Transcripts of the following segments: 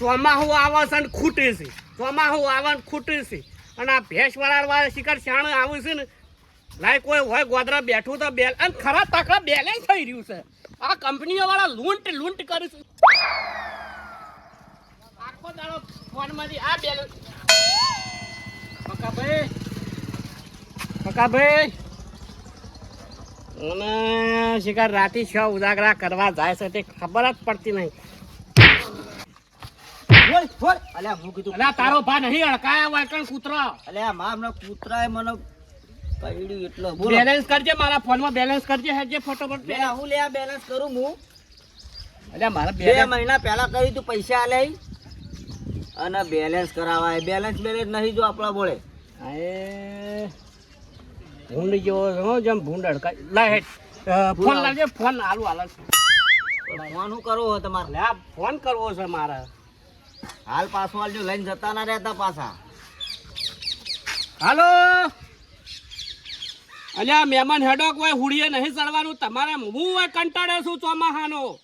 ચોમાહું આવે છે ને છે. ચોમાહું આવે ને ખૂટે છે. અને આ ભેંસ વરાળવા શિકાર શાણ આવે છે ને, લાય કોઈ હોય ગોદરા બેઠું તો બેલ અને ખરા તકડા બેલે થઈ રહ્યું છે. આ કંપનીઓ વાળા લૂંટ લૂંટ કરે આખો આ બેલેન્સ પકાભાઈ પકાભાઈ અને શિકાર રાતે છ ઉજાગરા કરવા જાય છે તે ખબર જ પડતી નહીં. બોલ બોલ અલ્યા હું કીધું અલા તારો ભા નહીં અડકાયા હોય કણ અલ્યા મા હમણાં કૂતરાએ મને પૈડ્યું એટલો. બોલો. બેલેન્સ કરજે મારા ફોનમાં બેલેન્સ કરજે હેડજે ફટાફટ હું લે બેલેન્સ કરું હું? અલ્યા મારા બે મહિના પહેલા કરી તું પૈસા આલે અને બેલેન્સ કરાવાય બેલેન્સ બેલેન્સ નહીં જો આપણા બોલે ભૂંડ જેવો જેમ ભૂંડ અડકાય. લા હેડ. ફોન લાવજે ફોન હાલ છે ફોન શું કરવો તમારે? ફોન કરવો છે મારે. હાલ પાછું જો લઈને જતા ના રહેતા પાછા. હાલો. અલ્યા મહેમાન હેડો કોઈ હુડીએ નહીં ચડવાનું. તમારે હું કંટાળે છું ચોમાહાનો.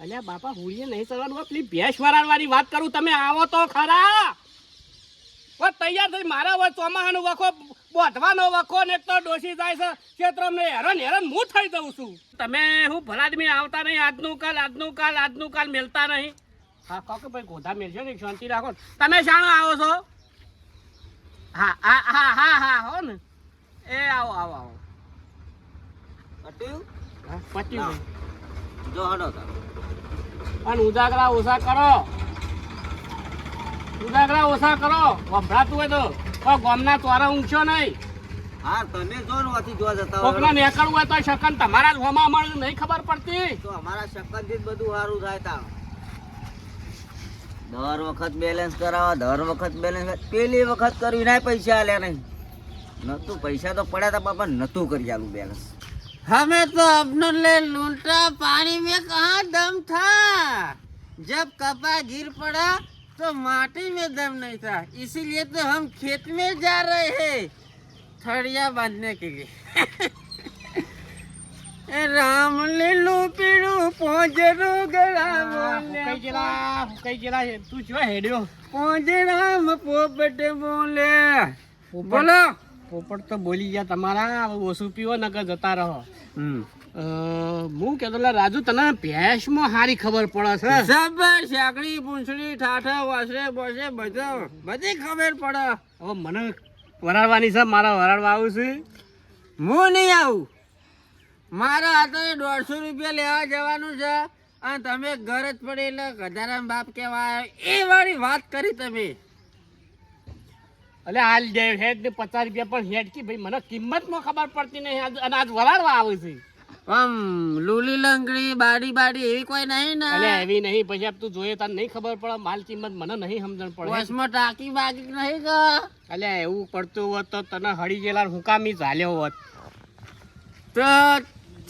અલ્યા, બાપા હુડીએ નહીં ચડવાનું. પેલી ભેંસ વરાળવાની વાત કરું. તમે આવો તો ખરા. હોય તૈયાર થઈ. મારા હોય ચોમાહાનો વખો, બોધવાનો વખો ને તો ડોસી જાય છે. ક્ષેત્રમાં હેરાન હેરાન હું થઈ જઉં છું. તમે હું ભલાદમી આવતા નહીં. આજનું કાલ આજનું કાલ આજનું કાલ મેલતા નહીં. હા કહો કે ભાઈ ગોધા મેલજો ને શાંતિ રાખો તમે શાણો આવો છો? હા હા હા હા હા હો ને. એ આવો આવો આવો. પત્યું છે. જો હડો અને ઉજાગરા ઓછા કરો. ઉજાગરા ઓછા કરો. વભરાતું હોય તો. કોઈ ગોમના ચોરા ઊંઘશો નહીં. હા તમે જો જોવા જતા કોકને હોય નીકળવું હોય તો શકન તમારા જ હોમાં મળે નહીં ખબર પડતી. તો અમારા શકનથી જ બધું સારું થાય તા દર વખત બેલેન્સ કરાવો દર વખત બેલેન્સ પેલી વખત કર્યું ના પૈસા આલ્યા નહીં નતું પૈસા તો પડ્યા હતા બાપા નતું કરી આલું બેલેન્સ हमें तो अपने ले लूटा पानी में कहाँ दम था जब कपा गिर पड़ा तो माटी में दम नहीं था इसीलिए तो हम खेत में जा रहे हैं थड़िया बांधने के लिए રામ લીલું પીળું પોંજરો ગળા કઈ ગયેલા તું જો હેડ્યો. પોંજરામ પોપટ બોલે. બોલો. પોપટ તો બોલી ગયા તમારા ઓછું પીવો નકર જતા રહો. હું કેતો રાજુ તને ભેંસમાં સારી ખબર પડે છે? સબ શાકડી પૂંછડી ઠાઠા વાસરે બોસરે બધો બધી ખબર પડે. હવે મને વરાળવાની છે મારા વરાળવા આવું છે? હું નહીં આવું. મારા હાથે દોઢસો રૂપિયા લેવા જવાનું છે. અને તમે ઘર જ પડે એટલે ગધારામ બાપ કેવા એ વાળી વાત કરી તમે. એટલે હાલ જે હેડ ને પચાસ રૂપિયા પણ હેડ કી ભાઈ મને કિંમતમાં ખબર પડતી નહીં. આજ- અને આજ વરાળવા આવે છે. આમ લૂલી લંગડી બાડી બાડી એવી કોઈ નહીં એટલે ને એવી નહીં પછી આપ તું જોઈએ તને નહીં ખબર પડે માલ કિંમત મને નહીં સમજણ પડે. વસમાં ટાંકી બાકી નહીં કે. એટલે એવું પડતું હોત તો તને હળી ગયેલા હુકામી ચાલ્યો હોત. તો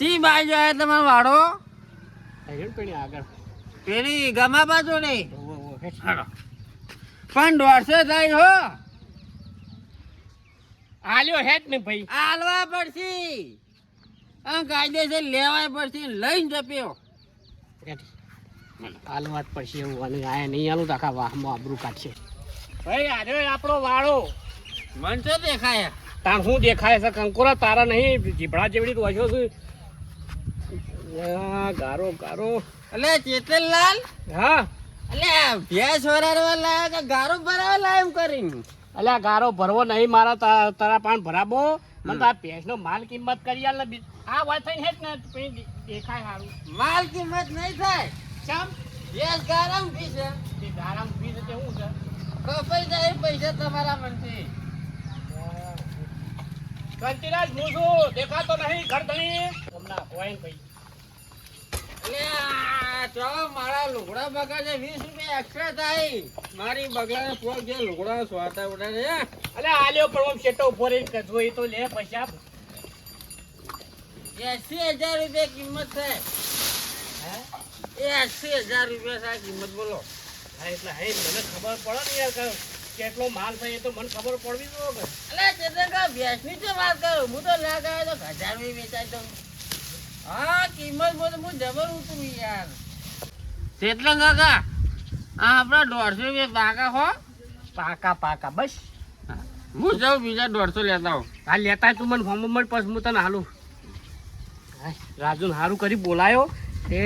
તી બાજુ આવે તમારો વાળો પેલી આગળ. પેલી ગમા બાજુ નહીં. પણ દોઢસો થાય હો. હાલ્યો હેટ ને ભાઈ. આલવા પડશે. આ કાયદેસર લેવાય પડશે લઈને જપ્યો. આલવા વાત પડશે એવું અને આ નહીં આલું તો આખા વાહમાં આબરું કાઢશે. ભાઈ આજે આપણો વાળો મન તો દેખાય? તાર શું દેખાય છે? કંકોરા તારા નહીં જીભડા જેવડી તું હશો ગારો ગારો. એટલે ચેતનલાલ? હા? એટલે ભેંસ વરાડવા લાયા કે ગારો ભરાવા લાયા એમ કરીને? અલ્યા ગારો ભરવો નહીં મારા તારા પાન ભરાબો. મને તો આ ભેંસનો માલ કિંમત કરી આલ આ વાત થઈને હેડ ને પછી દેખાય સારું માલ કિંમત નહીં થાય. ચમ? ભેંસ ગારામ પીશે તે ગારામ ફી છે તે શું છે? કપાઈ જાય પૈસા તમારા મનથી. કંતિરાજ હું છું. દેખાતો નહીં ઘર ધણી. હમણાં કોઈ ભાઈ મારા લુગડા બગાડે વીસ રૂપિયા એક્સ્ટ્રા થાય. મારી બગડાને પોક જે લુગડા સ્વાતા ઉડા છે અલ્યા આલ્યો પણ શેટો ઊભો રહીને કે જોઈ તો લે પૈસા એસી હજાર રૂપિયા કિંમત છે. હે? એસી હજાર રૂપિયા થાય કિંમત બોલો. હા એટલે હે મને ખબર પડે ને યાર કેટલો માલ થાય એ તો મને ખબર પડવી જોઈએ અલે ભેંસની તો વાત કરું. હું તો ના તો હજાર રૂપિયા વેચાય તો હા કિંમત બોલ હું જબર ઉતરું યાર. કેટલા કાકા આ આપણા દોઢસો રૂપિયા પાકા હો. પાકા પાકા બસ. હું જાઉં બીજા દોઢસો લેતા આવું. હા લેતા તું મને ફોર્મ મળ પછી હું તને હાલું. રાજુ સારું કરી બોલાયો. તે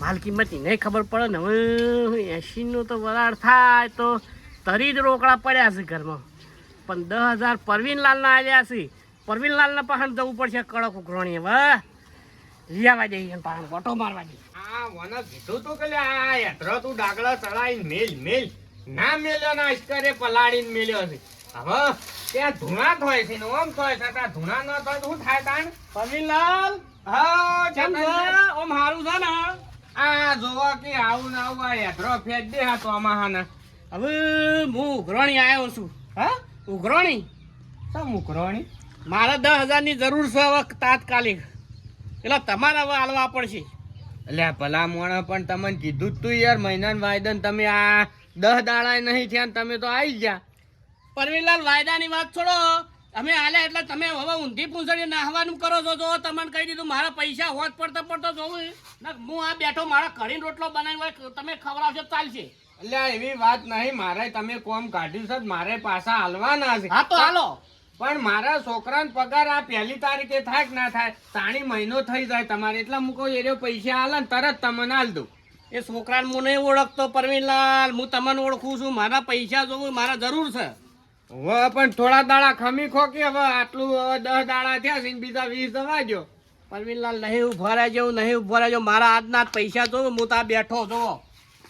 માલ કિંમત એને ખબર પડે ને હવે એંશીનો તો વરાળ થાય તો તરી જ રોકડા પડ્યા છે ઘરમાં. પણ દસ હજાર પરવીનલાલના આવ્યા છે. પરવીનલાલને પાસે જવું પડશે કડક ઉઘરણી હવે. લીયાવા એને પાણ ઓટો મારવા દે આ મને કીધું તું કે લે આ હેઠળ તું ડાગલા ચડાઈ મેલ મેલ. ના મેલ્યો ના અશ્કરે પલાળીને મેલ્યો છે. હવે ત્યાં ધૂણા થાય છે ને ઓમ થાય છે ત્યાં ધૂણા ન થાય શું થાય તાણ? પરવીનલાલ હા કેમ છે. ઓમ હારું છે ને? આ જોવા કે આવું ના આવું આ હેઠળ ફેટ દે હા તો આમાં હાના હવે હું ઉઘરણી આવ્યો છું. હા? ઉઘરણી? શું ઉઘરણી? મારે દસ હજારની જરૂર છે હવે તાત્કાલિક. એટલે તમારે હવે હાલવા પડશે. એટલે ભલા મોણા પણ તમને કીધું તું યાર મહિના વાયદન તમે આ દસ દાડા નહીં થયા તમે તો આવી ગયા. પરવીલાલ વાયદાની વાત છોડો. અમે હાલ્યા એટલે તમે હવે ઊંધી પૂંછડી નાહવાનું કરો છો. જો તમને કહી દીધું મારા પૈસા હોત પડતો પડતો જોવું ને હું આ બેઠો મારા કઢીને રોટલો બનાવી હોય તમે ખવડાવશો તો ચાલશે. એટલે એવી વાત નહીં. મારે તમે કોમ કાઢ્યું છે મારે પાછા હાલવાના છે. હા તો હાલો. પણ મારા છોકરાને પગાર આ પહેલી તારીખે થાય કે ના થાય તાણી મહિનો થઈ જાય તમારે. એટલા મૂકો એ પૈસા હાલે ને તરત તમને હાલ દઉં. એ છોકરાને હું નહીં ઓળખતો પરવીનલાલ. હું તમને ઓળખું છું. મારા પૈસા જોવું મારા જરૂર છે. હવે પણ થોડા દાડા ખમી ખોકી હવે આટલું હવે દસ દાડા થયા છે બીજા વીસ દવા દો પરવીનલાલ નહીં ઊભા રહ્યા જેવું નહીં ઊભા રહ્યા મારા આજના પૈસા જોવું હું ત્યાં બેઠો જોવો.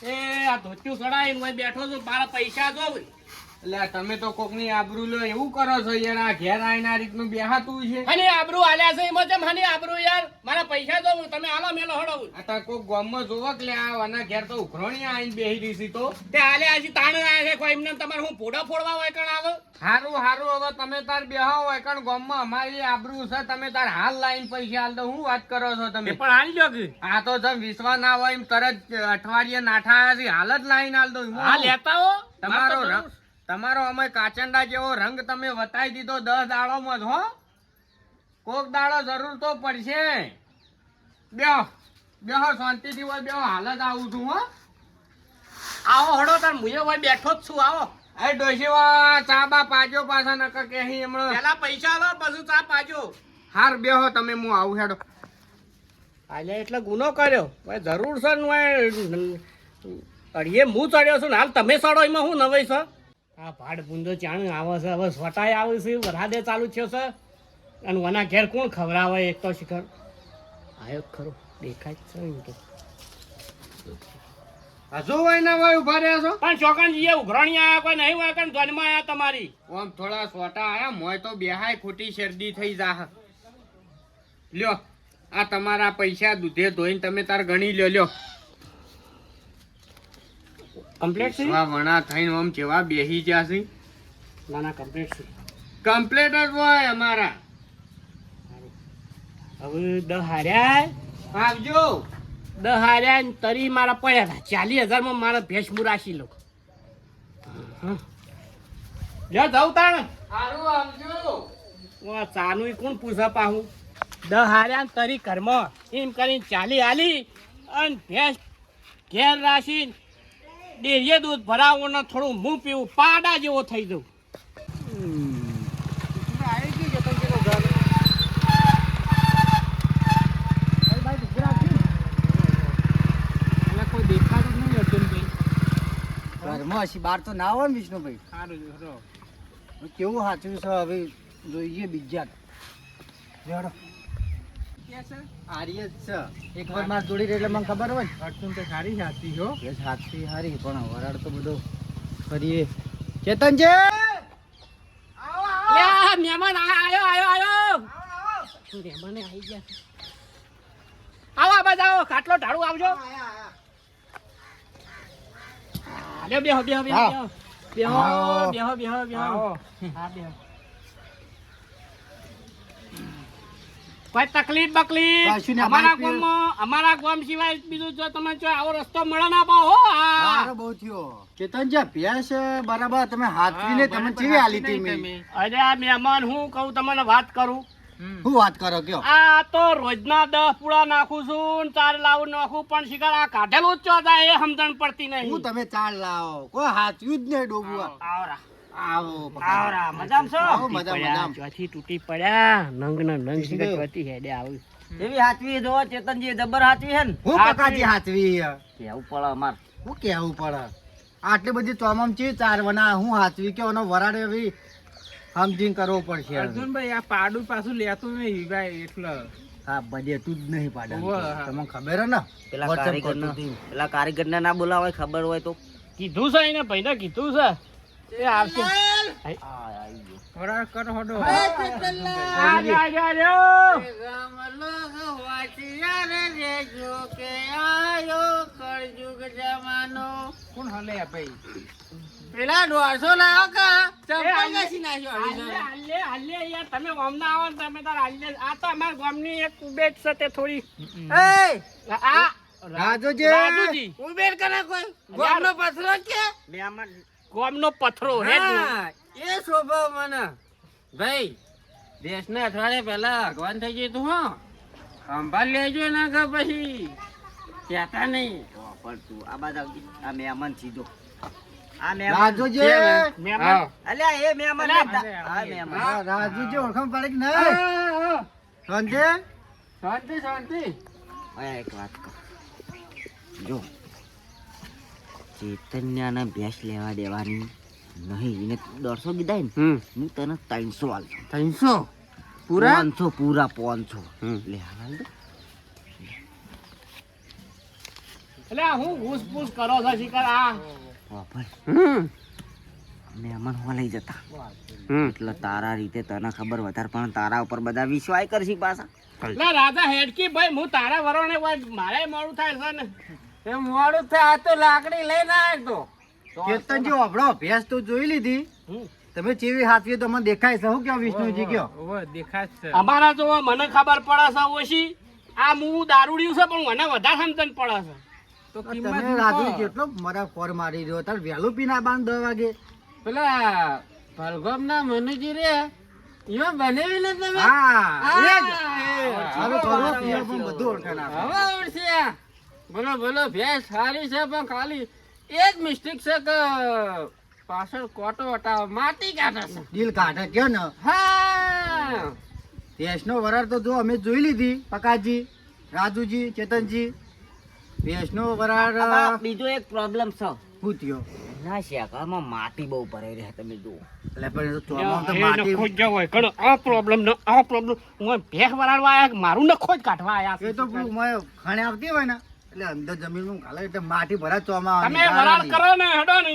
એ આ ધોત્યું સડાઈને હું બેઠો છું. મારા પૈસા જોવું. એટલે તમે તો કોકની આબરૂ લો એવું કરો છો યાર આ ઘેર આવીને આ રીતનું બેહાતું છે. અને આબરૂ આલ્યા છે એમાં જેમ હની આબરૂ યાર? મારા પૈસા દો તમે આલો મેલો હડો આ તાર કોક ગામમાં જોવો કે આ આના ઘેર તો ઉઘરણી આઈને બેહી રહી છે તો? તે આલ્યા છે તાણ આયા છે કોઈ એમને? તમારે હું ફોડા ફોડવા હોય કણ આવો? હારું હારું હવે તમે તાર બેહો હોય કણ ગામમાં અમારી આબરૂ છે તમે તાર હાલ લાઈન પૈસા હાલ દો હું વાત કરો છો તમે? પણ હાલ જો કે. આ તો જમ વિશ્વા ના હોય એમ તરત અઠવાડિયે નાઠા આવ્યા છે હાલ જ લાઈન હાલ દો હા લેતા હો. તમારો તમારો અમે કાચંડા જેવો રંગ તમે વતાવી દીધો દસ દાડોમાં જ હો? કોક દાડો જરૂર તો પડશે. બેહો બેહો શાંતિથી હોય બેહો હાલ જ આવું છું હો. આવો હડો તાર હોય બેઠો જ છું આવો. અરે ડોશીવા ચા બા પાજો પાછા નકર કે અહીં હમણાં પેલા પૈસા લો પછી ચા પાજો. હાર બેહો તમે હું આવું હેડો. આજે એટલે ગુનો કર્યો. ભાઈ જરૂર છે અડીએ હું ચડ્યો છું ને હાલ તમે ચડો એમાં હું નવાઈ છે આ ભાડ ભૂંદો ચાણ આવે છે. હવે સોટાય આવે છે. વરાદે ચાલુ થયો છે. અને વના ઘેર કોણ ખવડાવે એક તો શિખર? આયો ખરો. દેખાય જ છે એમ તો. હજુ હોય ને હોય ઊભા રહ્યા છો? પણ ચોકન જઈએ ઉઘરાણી આયા કોઈ નહીં હોય કણ ધ્વનમાં આયા તમારી? આમ થોડા સોટા આયા મોય તો બેહાય ખોટી શરદી થઈ જા લ્યો આ તમારા પૈસા દૂધે ધોઈને તમે તાર ગણી લ્યો લ્યો. કમ્પ્લીટ છે? વા વણા થઈને આમ જેવા બેહી ગયા છે. ના ના કમ્પ્લીટ છે. કમ્પ્લેટ જ હોય અમારા. હવે દહ હાર્યા. આવજો. દહ હાર્યા ને તરી મારા પડ્યા હતા. ચાલીસ હજારમાં મારા ભેંસ રાખી લઉં લ્યો જાઉં તાણ. સારું આવજો. ચાનું કોણ પૂછા પાહું? દહ હાર્યા ને તરી કર્મ એમ કરીને ચાલી હાલી અને ભેંસ ઘેર રાખીને ડેરીએ દૂધ ભરાવો ને થોડું મું પીવું પાડા જેવો થઈ જવું. બહાર તો ના હોય ને વિષ્ણુભાઈ. સારું જો કેવું સાચું છે હવે જોઈએ બીજા. આર્ય જ છે. એક વાર માર જોડી રહી એટલે મને ખબર હોય. ને તો સારી સાચી છો એ સાચી હારી પણ વરાળ તો બધો ફરીએ. ચેતન છે મહેમાન આ- આયો આયો આયો. મહેમાને આવી ગયા આવો આ બાજુ આવો. ખાટલો ઢાળું આવજો. બેહો બેહો બેહો બેહો. બેહો બેહો બેહો આવો. હા બેહો. કોઈ તકલીફ બકલીફ? અમારા ગામમાં અમારા ગામ સિવાય બીજું જો તમે જો આવો રસ્તો મળે ના પાઓ હો. બહુ થયો. ચેતનજી ભેંસ બરાબર તમે હાથવીને તમે કેવી આલી હતી મેં અરે આ મહેમાન હું કહું તમને વાત કરું. હું વાત કરો કયો? આ તો રોજના દસ પૂળા નાખું છું ને ચાર લાવું નાખું પણ શિકાર આ કાઢેલું જ ચો એ સમજણ પડતી નહીં. હું તમે ચાર લાવો કોઈ હાથ્યું જ નહીં ડોબુઆ આવરા. આવો આવરા મજામાં છો? મજા, મજા. ચોથી તૂટી પડ્યા. નંગ ને નંગ શિકાર ચોથી હેડે આવી. એવી હાચવી જો ચેતનજી જબર હાચવી હે ને? હું પકાજી હાથવી. કેવું પડે અમાર? હું કેવું પડે? આટલી બધી ચોમામ છે ચારવાના હું હાથવી કે એનો વરાડે એવી સમજીને કરવો પડશે? અર્જુનભાઈ આ પાડું પાછું લેતું નહીં ભાઈ એટલે. હા બધે તું જ નહીં પાડે તમને ખબર હે ને? પેલા કારીગર પેલા કારીગર ને બોલાવાય ખબર હોય તો. કીધું છે એને ભાઈને કીધું છે? એ આવશે. પેલા દોઢસો લાવો કા? એ હાલે, હાલે, હાલે, હાલે, યાર, તમે ગામના આવો તમે તાર હાલે. આ તો અમારા ગામની એક કુબેટ છે તે થોડી. રાજુજી. રાજુજી. ઉબેર કરે કોઈ? ગોમનો પથરો કે? ગામનો પથરો હે એ શોભા મને. ભાઈ દેશના અઠવાડિયે પહેલા ભગવાન થઈ ગયું તું હો. સંભાળ લેજો ના કે પછી. કહેતા નહીં. પણ તું આ બાજુ આવજે. આ મહેમાન સીધો. આ. મહેમાન. મહેમાન. અલ્યા એ મહેમાન આ મહેમાન. રાજુજી ઓળખાણ પડે કે નહીં? સંજય શાંતિ? શાંતિ એક વાત કહું. જો ચૈતન્યને ભેંસ લેવા દેવાની. નહીં એને દોઢસો કીધા ને? હું તને ત્રણસો આલજો ત્રણસો? પૂરા? પાંચસો પૂરા પાંચસો. લે હાલ. એટલે હું ઘૂસ પૂસ કરો છો શિકાર આ? વાપર હમ. મહેમાન હો લઈ જતા. એટલે તારા રીતે તને ખબર વધારે પણ તારા ઉપર બધા વિશ્વાસ કરશી પાછા. એટલે રાજા હેડકી ભાઈ હું તારા વરોને મારે મોડું થાય છે ને? એ મોડું થાય આ તો લાકડી લઈને આવ્યો તો. કેતન જો આપણો ભેંસ તો જોઈ લીધી. તમે ચેવી હાથવી તો મને દેખાય છે હું કયો વિષ્ણુજી કયો? દેખાય છે. અમારા તો મને ખબર પડે છે ઓછી. આ હું દારૂડિયું છે પણ મને વધારે સમજણ પડે છે. તો તમે કિંમત રાજુ કેટલો મારા ફોર મારી રહ્યો તાર વહેલું પીના બાંધ દો વાગે. પેલા ભલગોમ ના મનુજી રે યો બનાવી ને તમે? હા એ જ. હવે કરો પીવો પણ બધું ઓળખાણ આપે. હવે આવડશે બોલો બોલો ભેંસ સારી છે પણ ખાલી. એક મિસ્ટેક છે કે પાછળ કોટો હટાવો. માટી કાઢે છે. દિલ કાઢે કે ને? હા. ભેંસનો વરાળ તો જો અમે જોઈ લીધી પકાજી રાજુજી ચેતનજી. ભેંસનો વરાળ બીજો એક પ્રોબ્લેમ છે. થયો? ના શેકામાં માટી બહુ ભરાઈ રહે તમે જુઓ. એટલે પણ એ તો માટી ખોજ હોય. કડો આ પ્રોબ્લેમ ન આ પ્રોબ્લેમ હું ભેખ વરાળવા આયા મારું નખો જ કાઢવા આયા એ તો મોય ખાણે આવતી હોય ને. એટલે અંદર જમીનનું કાલે એટલે માટી ભરા ચોમા તમે વરાળ કરો ને હેડો ને.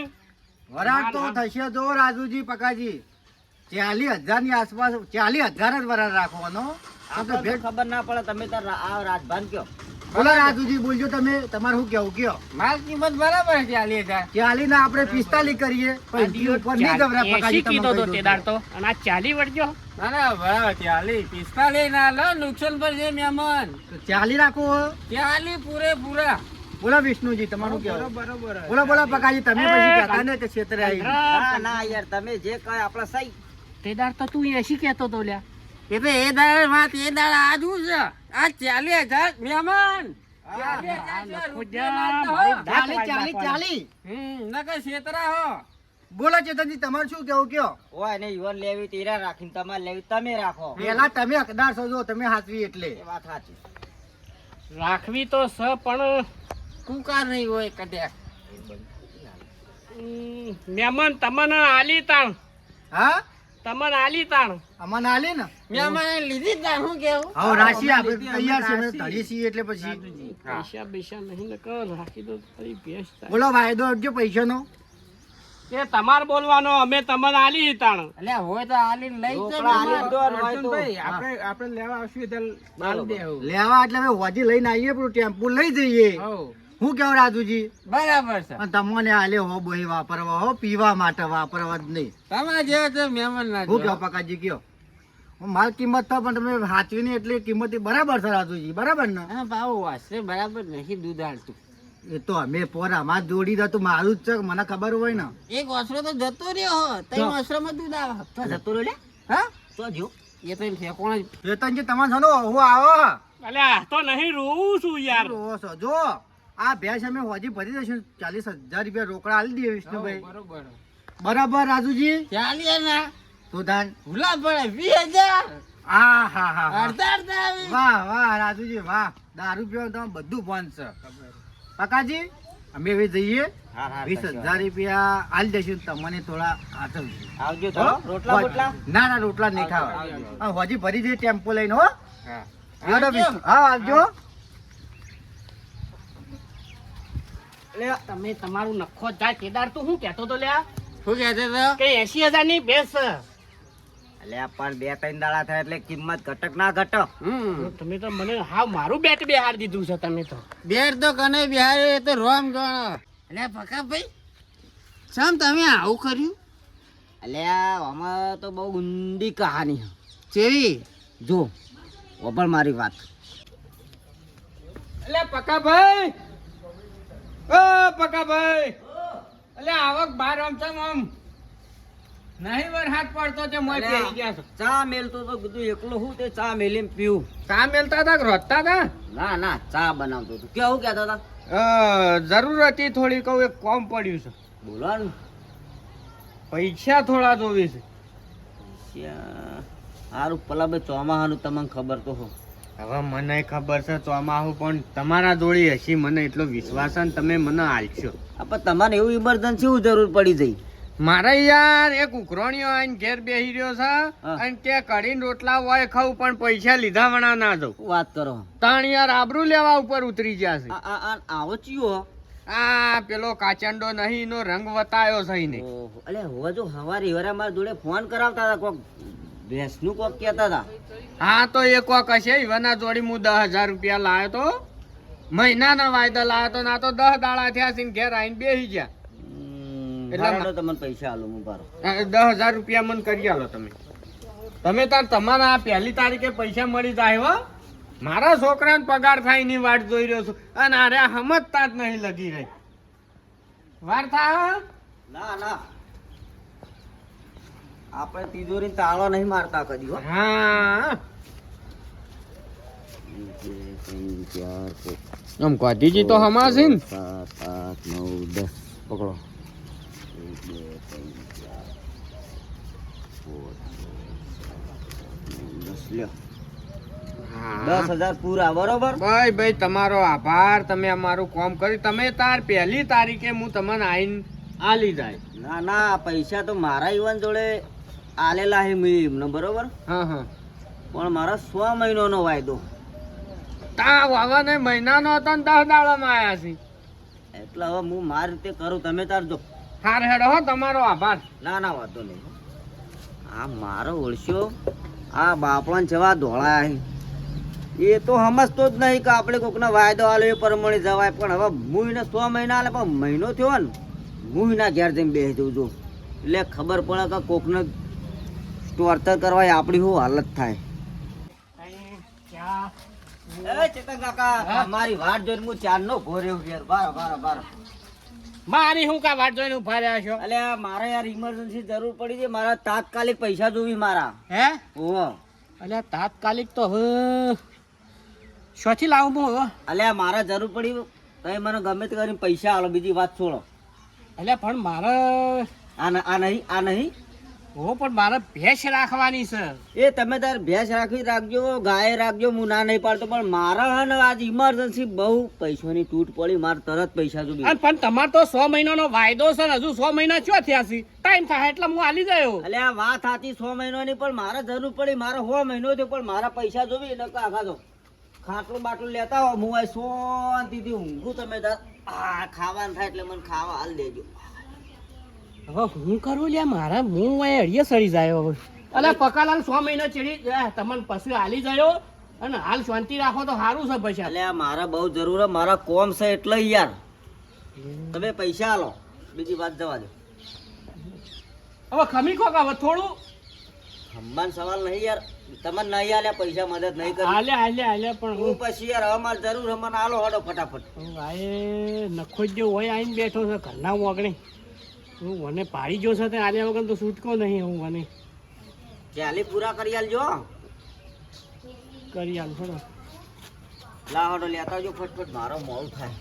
વરાળ તો થશે જો રાજુજી પકાજી. ચાલીસ હજારની આસપાસ ચાલી હજાર જ વરાળ રાખવાનો. આપણે ભેટ ખબર ના પડે તમે તાર આ રાજભાન કયો? બોલો રાજુજી બોલજો તમે તમારે શું કેવું? કયો? માલ કિંમત બરાબર છે ચાલી હજાર ચાલી ને આપણે પિસ્તાલીસ કરીએ પણ ઉપર નહીં ગભરા પકાજી કીધો તો તે. દાડ તો અને આ ચાલી વળજો. બોલો વિષ્ણુજી તમારું કેવું બોલો બોલો પકાજી તમે પછી કહેતા ને કે છેતરે આવી ના ના યાર તમે જે કહે આપણે સહી. તે તો તું એસી કેતો તો લ્યા. એટલે એ દાડા વાત એ દાડા આજુ છે. આ ચાલી હજાર મહેમાન. બોલો ચેતનજી તમારું શું કેવું કયો? ઓય ને યુવાન લેવી તેરા રાખીને તમારે લેવી તમે રાખો. પેલા તમે હકદાર છો જો તમે હાથવી એટલે. વાત સાચી. રાખવી તો સ પણ કુકાર નહીં હોય કદાચ મહેમાન તમને આલી તાણ. હા? તમને આલી તાણ. અમને આલી ને? મહેમાન લીધી તાણ હું કેવું? હવે રાશિ આપણે તૈયાર છે અમે ધડીએ છીએ એટલે પછી. પૈસા પૈસા નહીં ને કર રાખી દો તારી ભેંસ. બોલો વાયદો આપજો પૈસાનો. એ તમાર બોલવાનો અમે તમને આલી તાણ. એટલે હોય તો આલી. લઈ તો. અર્જુનભાઈ આપણે આપણે લેવા આવશું એટલે લેવા એટલે હવે હોજી લઈને આવીએ પેલું ટેમ્પુ લઈ જઈએ. હઉ હું કેવું રાજુજી? બરાબર છે. તમને આલે હો બોહી વાપરવા હો પીવા માટે વાપરવા જ નહીં. તમારા જેવા તો મહેમાન ના હું. કેવું પકાજી કયો? માલ કિંમત તો પણ તમે હાચવીને એટલી કિંમત બરાબર છે રાજુજી બરાબર ને? હા ભાવ વાસે બરાબર નહીં દૂધ આલતું. એ તો અમે પોરા માં જોડી દા તું મારું જ છે મને ખબર હોય ને. એક વાસરો તો જતો રહ્યો હો તઈ ઓસરો માં દૂધ આવે. તો જતો રહ્યો હા? તો જો એ તો એમ ઠેકોણા જ વેતનજી તમારે છનો હું આવો અલ્યા તો નહીં રોવું છું યાર. રોવો છો. જો. આ ભેંસ અમે હોજી ભરી દઈશું. ચાલીસ હજાર રૂપિયા રોકડા આલી દઈએ વિષ્ણુભાઈ. બરોબર. બરાબર રાજુજી? ચાલીએ ના તો ધાન ભૂલા પડે વીસ હજાર? હા હા હા હા. અડધા અડધા વાહ વાહ રાજુજી વાહ. દારૂ પીવા તમે બધું બંધ છે. કાકાજી અમે હવે જઈએ. હા, હા, વીસ હજાર રૂપિયા આલી દઈશું. તમને થોડા આચવશું આવજો રોટલા ના ના રોટલા નહીં ખાવા. હોજી ભરી દે ટેમ્પો લઈને હો. હા. આવજો. અલ્યા તમે તમારું નખો જાય કેદાર તું શું કહેતો તો લ્યા શું કહેતો તો? કે એસી હજારની બેસ એટલે પણ બે ત્રણ દાડા થાય એટલે કિંમત ઘટક ના ઘટક તમે તો મને હા મારું બેટ બિહાર દીધું છે તમે તો. બેટ તો કને બિહાર એ તો રોમ ગણો. એટલે પકા ભાઈ સમ તમે આવું કર્યું? એટલે આમાં તો બહુ ઊંડી કહાની છે. ચેવી જો વપર મારી વાત. એટલે પકાભાઈ ઓ પકાભાઈ એટલે આવક બાર આમ ચમ આમ. નહીં વરસાદ પડતો તે મોય અલ્યા, ગયા છો? ચા મેલતો તો કીધું એકલો હું તે ચા મેલીને પીવું ચા મેલતા હતા કે રોધતા હતા? ના ના ચા બનાવતો હતો. કેવું કહેતા હતા? જરૂર હતી થોડી કહું એક કોમ પડ્યું છે. બોલવાનું પૈસા થોડા જોવી છે. શ્યા, હારું પેલા ચોમાહાનું તમને ખબર તો હો હવે મને ખબર છે ચોમાહું પણ તમારા જોડી હશી મને એટલો વિશ્વાસ ને તમે મને આલશો. આ પણ તમારે એવું ઇમરજન્સી હું જરૂર પડી જઈ મારે યાર એક ઉઘરોણીઓ આઈને ઘેર બેહી રહ્યો છે અને તે કઢીને રોટલા હોય ખાવું પણ પૈસા લીધા વણા ના જો વાત કરો. તાણ યાર આબરૂ લેવા ઉપર ઉતરી ગયા છે. આવો ચિયો. આ પેલો કાચંડો નહીં નો રંગ વતાયો છે ને અલે હવે જો હવારે હવારે મારા જોડે ફોન કરાવતા હતા કોક ભેંસનું કોક કહેતા હતા. હા તો એ કોક હશે. ઈવના જોડી હું દસ હજાર રૂપિયા લાવ્યો તો. મહિનાના વાયદા લાવ્યો તો ના તો દસ દાડા થયા છે ઘેર આવીને બેસી ગયા. એટલે તમને પૈસા આલું હું બારો દસ હજાર રૂપિયા મને કરી આલો તમે. તમે તાર તમારા આ પહેલી તારીખે પૈસા મળી જાય હો. મારા છોકરાને પગાર થાયની વાટ જોઈ રહ્યો છું. અને અરે સમજતા જ નહીં લગી રહી. વાર થાય ના ના. આપણે તિજોરી તાળો નહીં મારતા કદી હો. હા. આમ તો હમાશે ને સાત આઠ નવ દસ પકડો. એક બે ત્રણ ચાર દસ લ્યો દસ હજાર પૂરા બરોબર? ભાઈ ભાઈ તમારો આભાર. તમે અમારું કોમ કર્યું તમે તાર પહેલી તારીખે હું તમને આઈને આલી જાય. ના ના પૈસા તો મારા ઈવન જોડે આલેલા હે મેં એમને બરોબર? હા હા. પણ મારા સો મહિનાનો વાયદો. તા વાવાને મહિનાનો હતો ને દસ દાડામાં આયા છે. એટલે હવે હું મારી રીતે કરું તમે તાર જો. હાર હેડો હો તમારો આભાર. ના ના વાંધો નહીં. આ મારો ઓળશ્યો આ બાપણ જવા ધોળાય એ તો સમજતો જ નહીં કે આપણે કોકનો વાયદો આલે એ પ્રમાણે જવાય. પણ હવે હું એને સો મહિના આલે પણ મહિનો થયો ને હું એના ઘેર જઈને બેસી જઉં છું. એટલે ખબર પડે કે કોકને ટોર્ચર કરવા આપણી શું હાલત થાય? ચેતન કાકા મારી વાટ જોઈને હું ચારનો ઘોર્યો ઘેર બાર બાર બાર. મારી હું કા વાટ જોઈને ઊભા રહ્યા છો? અલે મારે યાર ઇમરજન્સી જરૂર પડી છે. મારા તાત્કાલિક પૈસા જોવી મારા. હે? ઓહો. અલ્યા તાત્કાલિક તો હ. શોથી લાવું હું અલે મારા જરૂર પડી તમે મને ગમે તે કરીને પૈસા આલો. બીજી વાત છોડો. એટલે પણ મારે આ ન- આ નહીં આ નહીં. હો પણ મારે ભેંસ રાખવાની છે. એ તમે તાર ભેંસ રાખી રાખજો ગાય રાખજો હું ના નહીં પાડતો પણ મારા હે ને આજ ઇમરજન્સી બહુ પૈસાની તૂટ પડી મારે તરત પૈસા જોઈએ. પણ તમારે તો સો મહિનાનો વાયદો છે ને હજુ સો મહિના ચો થયા છે? ટાઈમ થાય એટલે હું આલી ગયો. અલે આ વાત હતી સો મહિનાની પણ મારે જરૂર પડી મારે સો મહિનો થયો પણ મારા પૈસા જોવી એટલે આખા દો ખાટલું બાટલું લેતા હો હું આ શાંતિથી ઊંઘું તમે તાર. આ ખાવાનું થાય એટલે મને ખાવા હાલ દેજો. હવે હું કરું લ્યા? મારા હું અહીં અડીએ સડી જાય હવે. અલે પકાલાલ સો મહિના ચડી તમને પછી હાલી ગયો અને હાલ શાંતિ રાખો તો સારું છે પૈસા એટલે મારા બહુ જરૂર છે. મારા કોમ છે એટલે યાર. તમે પૈસા આલો. બીજી વાત જવા દો. હવે ખમી કોક હવે થોડું? ખમવાન સવાલ નહીં યાર. તમને નહીં આલ્યા પૈસા મદદ નહીં કરી. હાલ્યા હાલ્યા હાલ્યા પણ હું હું પછી યાર હવે મારે જરૂર છે. મને આલો હડો ફટાફટ. ભાઈ નખો જ હોય આવીને બેઠો છે. ઘરના વગણે હું મને પાડી જો સાથે આલ્યા વગર તો છૂટકો નહીં હું મને. ચાલી પૂરા કરી આલજો. કરી આલું ખરો લાવડો લેતા આવજો ફટફટ મારો મોલ થાય.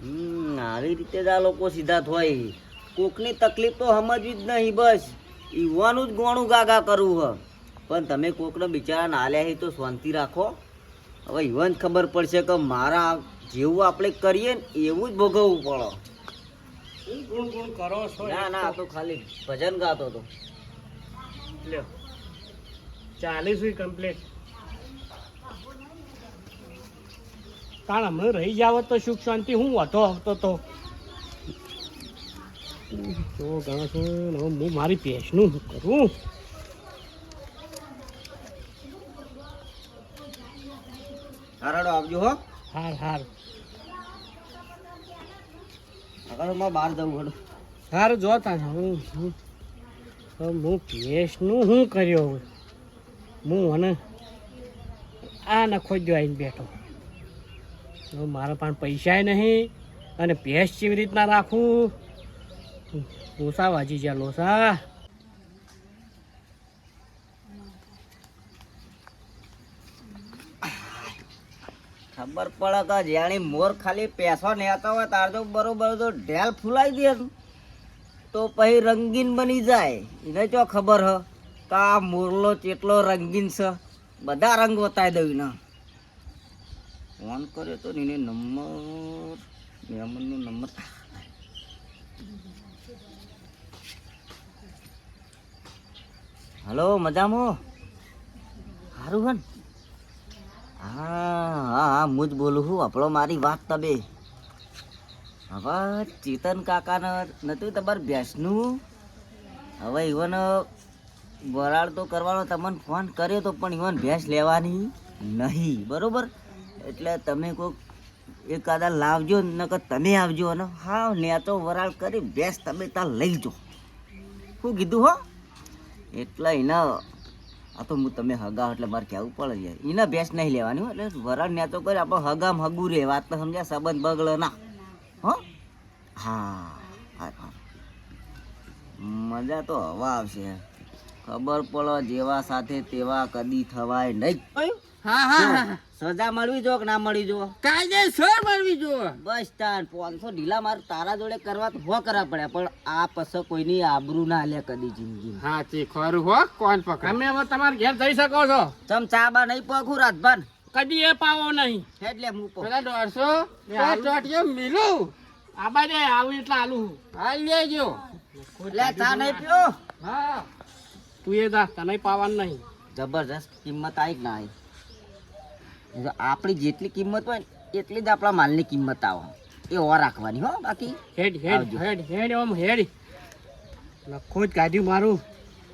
હમ આવી રીતે જ આ લોકો સીધા થોય. કોકની તકલીફ તો સમજવી જ નહીં બસ. ઈવાનું જ ગોણું ગાગા કરવું હ. પણ તમે કોકને બિચારા નાલ્યા હી તો શાંતિ રાખો. હવે ઈવન ખબર પડશે કે મારા જેવું આપણે કરીએ ને એવું જ ભોગવવું પડે. શું ગુણ ગુણ કરો છો ના ના આ તો? ખાલી ભજન ગાતો હતો. લ્યો. ચાલીસું કમ્પ્લીટ કારણ અમે રહી જાવ તો સુખ શાંતિ હું હતો આવતો તો? તો ગણો છો હું મારી પેશનું કરું? હારાડો આવજો હો. હાર હાર આગળ માં બહાર જવું હડો સારું જોતા હું હું ભેંસનું શું કર્યો હું અને આ નખો જ આવીને બેઠો. મારા પાસે પૈસાય નહીં અને ભેંસ કેવી રીતના રાખું? લોસા વાજી ગયા લોસા. ખબર પડે કે જાણી મોર ખાલી પૈસો નેતા હોય, તાર તો બરોબર તો ઢેલ ફૂલાઈ દે તો પછી રંગીન બની જાય. એને ચો ખબર હ? કે આ મોરલો ચેટલો રંગીન છે? બધા રંગ બતાવી દઉં ને ફોન કર્યો તો એને નંબર મેમનનો નંબર. હલો, મજામાં? સારું હન હા હા હા જ બોલું છું. આપણો મારી વાત તમે. હવે ચેતન કાકાને નતું તમારે ભેંસનું? હવે ઈવન વરાળ તો કરવાનો તમને ફોન કર્યો તો પણ ઈવન ભેંસ લેવાની નહીં, બરોબર? એટલે તમે કોઈક એકાદા લાવજો, નકર તમે આવજો અને હા તો વરાળ કરી ભેંસ તમે ત્યાં લઈ જો શું કીધું હો? એટલે એના આ તો હું તમે હગા એટલે મારે કહેવું પડે યાર એને ભેંસ નહીં લેવાની એટલે વરાળ ને તો કરે આપણે હગામ હગું રે વાત તો સમજ્યા, સંબંધ બગડે ના. હો? હા. મજા તો હવા આવશે. ખબર પડે જેવા સાથે તેવા કદી થવાય નહીં. હા હા હા સજા મળવી જો કે ના મળી જો? કાયદેસર મળવી જો. બસ તાન પાંચસો ઢીલા માર તારા જોડે કરવા તો હો કરવા પડ્યા પણ આ પછી કોઈની આબરૂ ના લે કદી જિંદગી હા તે ખરું હો કોણ પકડ? તમે હવે તમારે ઘેર જઈ શકો છો. તમ ચાબા નહીં પગું રાજભાન કદી એ પાવો નહીં. એટલે હું પેલા દોઢસો ચોટીઓ મિલું. આબા દે આવું એટલે આલું હાલ લેજો લે ચા નહીં પીઓ. હા. તું એ દા તને પાવાનું નહીં. જબરજસ્ત કિંમત આવી કે ના આવી આપણી જેટલી કિંમત હોય ને એટલી જ આપણા માલની કિંમત આવે. એ ઓર રાખવાની હો બાકી. હેડ હેડ. હેડ હેડ ઓમ હેડ. લખો જ કાઢ્યું મારું.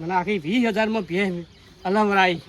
મને આખી વીસ હજારમાં ભે અલમરાઈ